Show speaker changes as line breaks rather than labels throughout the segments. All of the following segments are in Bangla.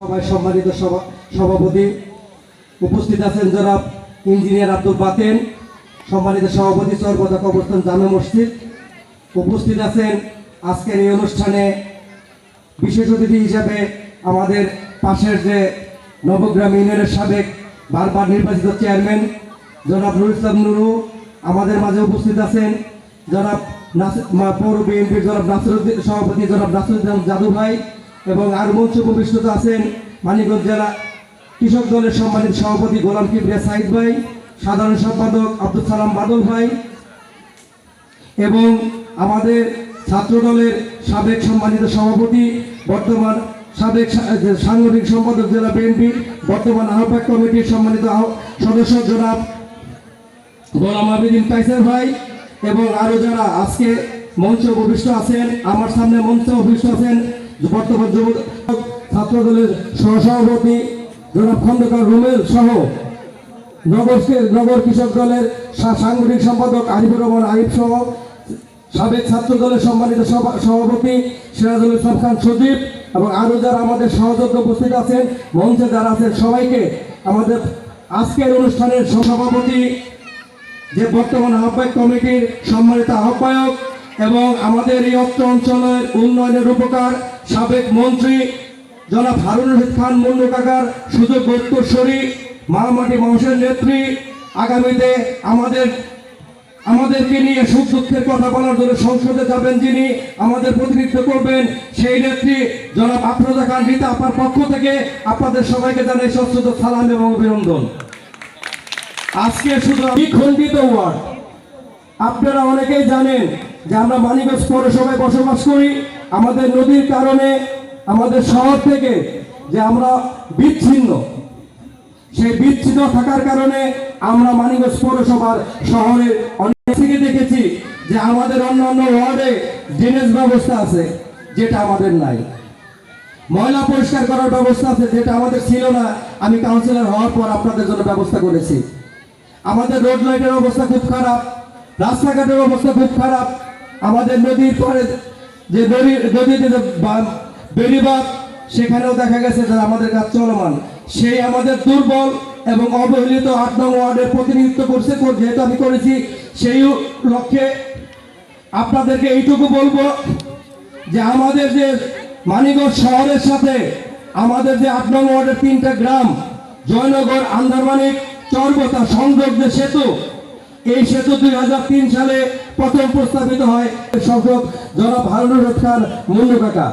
সভায় সম্মানিত সভা- সভাপতি উপস্থিত আছেন জনাব ইঞ্জিনিয়ার আব্দুল বাতেন, সম্মানিত সভাপতি সর্বদা কবরস্থান জামে মসজিদ। উপস্থিত আছেন আজকের এই অনুষ্ঠানে বিশেষ অতিথি হিসাবে আমাদের পাশের যে নবগ্রাম ইউনিয়নের সাবেক বারবার নির্বাচিত চেয়ারম্যান জনাব নুর ইসলাম নুরু, আমাদের মাঝে উপস্থিত আছেন জনাব পৌর বিএনপির জনাব নাসিরুদ্দিন সভাপতি জনাব নাসিরুদ্দিন জাদু ভাই এবং আর মঞ্চ উপবিষ্ট আছেন মানিকগঞ্জ জেলা কৃষক দলের সম্মানিত সভাপতি গোলাম কিবরিয়া সাইদ ভাই, সাধারণ সম্পাদক আব্দুল সালাম বাদল ভাই এবং আমাদের ছাত্র দলের সাবেক সম্মানিত সভাপতি, বর্তমান সাবেক সাংগঠনিক সম্পাদক জেলা বিএনপি বর্তমান আহ্বায়ক কমিটির সম্মানিত সদস্য জনাব গোলাম আবিদিন কাইসার ভাই এবং আরও যারা আজকে মঞ্চে উপবিষ্ট আছেন, আমার সামনে মঞ্চে উপবিষ্ট আছেন বর্তমান যুব ছাত্র দলের সহসভাপতি জনাব খন্দকার রুমেল সহ নগর নগর কৃষক দলের সাংগঠনিক সম্পাদক আরিফুর রহমান আরিফ সহ সাবেক ছাত্র দলের সম্মানিত সভা- সভাপতি সিরাজুল ইসলাম খান সজীব এবং আরও যারা আমাদের সহযোগ্য উপস্থিত আছেন, মঞ্চে যারা আছেন, সবাইকে আমাদের আজকের অনুষ্ঠানের সভাপতি যে বর্তমান আহ্বায়ক কমিটির সম্মানিত আহ্বায়ক এবং আমাদের এই অত্র অঞ্চলের উন্নয়নের উপকার সাবেক মন্ত্রী জনাব হারুন রশিদ খান, মুন্নু কাকার সুযোগ উত্তরস্বরী মামাটি বংশের নেত্রী, আগামীতে আমাদের আমাদেরকে নিয়ে সুখ দুঃখের কথা বলার জন্য সংসদে যাবেন যিনি, আমাদের প্রতিনিধিত্ব করবেন সেই নেত্রী জনাব আফরোজা খান রীতা আপার পক্ষ থেকে আপনাদের সবাইকে জানাই সশ্রদ্ধ সালাম এবং অভিনন্দন। আজকে শুধু বিখণ্ডিত ওয়ার্ড। আপনারা অনেকেই জানেন যে আমরা মানিকগঞ্জ পৌরসভায় বসবাস করি। আমাদের নদীর কারণে আমাদের শহর থেকে যে আমরা বিচ্ছিন্ন, সেই বিচ্ছিন্ন থাকার কারণে আমরা মানিকগঞ্জ পৌরসভার শহরে অনেক থেকে দেখেছি যে আমাদের অন্যান্য ওয়ার্ডে ড্রেনেজ ব্যবস্থা আছে যেটা আমাদের নাই। ময়লা পরিষ্কার করার ব্যবস্থা আছে যেটা আমাদের ছিল না। আমি কাউন্সিলর হওয়ার পর আপনাদের জন্য ব্যবস্থা করেছি। আমাদের রোড লাইটের অবস্থা খুব খারাপ। রাস্তাঘাটের অবস্থা খুব খারাপ। আমাদের নদীর পরে যে নদী নদীতে যে বা- বেড়িবাঁধ সেখানেও দেখা গেছে যে আমাদের কাজ চলমান। সেই আমাদের দুর্বল এবং অবহেলিত আট নং ওয়ার্ডের প্রতিনিধিত্ব করছে যেহেতু আমি করেছি, সেই লক্ষ্যে আপনাদেরকে এইটুকু বলব যে আমাদের যে মানিকগঞ্জ শহরের সাথে আমাদের যে আট নং ওয়ার্ডের তিনটা গ্রাম, জয়নগর আন্দারমানিক চর্বতা, সংযোগ যে সেতু এই সেতু দুই হাজার তিন সালে প্রথম প্রস্তাবিত হয়। সংসদ জনাব হারুনুর খান মুন্নু কাকা।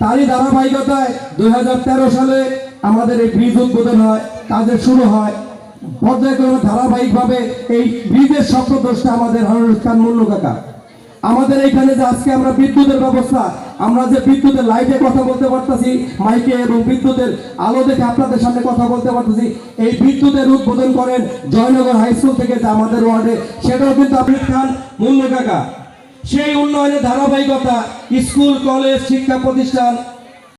তারই ধারাবাহিকতায় দুই হাজার তেরো সালে আমাদের এই ব্রিজ উদ্বোধন হয়, কাজের শুরু হয়। পর্যায়ক্রমে ধারাবাহিকভাবে এই ব্রিজের স্বপ্নদ্রষ্টা আমাদের হারুনুর খান মুন্নু কাকা। আমাদের এখানে যে আজকে আমরা বিদ্যুতের ব্যবস্থা, আমরা যে বিদ্যুতের লাইটে কথা বলতে পারতেছি, মাইকে এবং বিদ্যুতের আলো দেখে আপনাদের সামনে কথা বলতে পারতেছি, এই বিদ্যুতের উদ্বোধন করেন জয়নগর হাই স্কুল থেকে যে আমাদের ওয়ার্ডে, সেটাও কিন্তু আবির খান মূল্য কাকা। সেই উন্নয়নের ধারাবাহিকতা স্কুল, কলেজ, শিক্ষা প্রতিষ্ঠান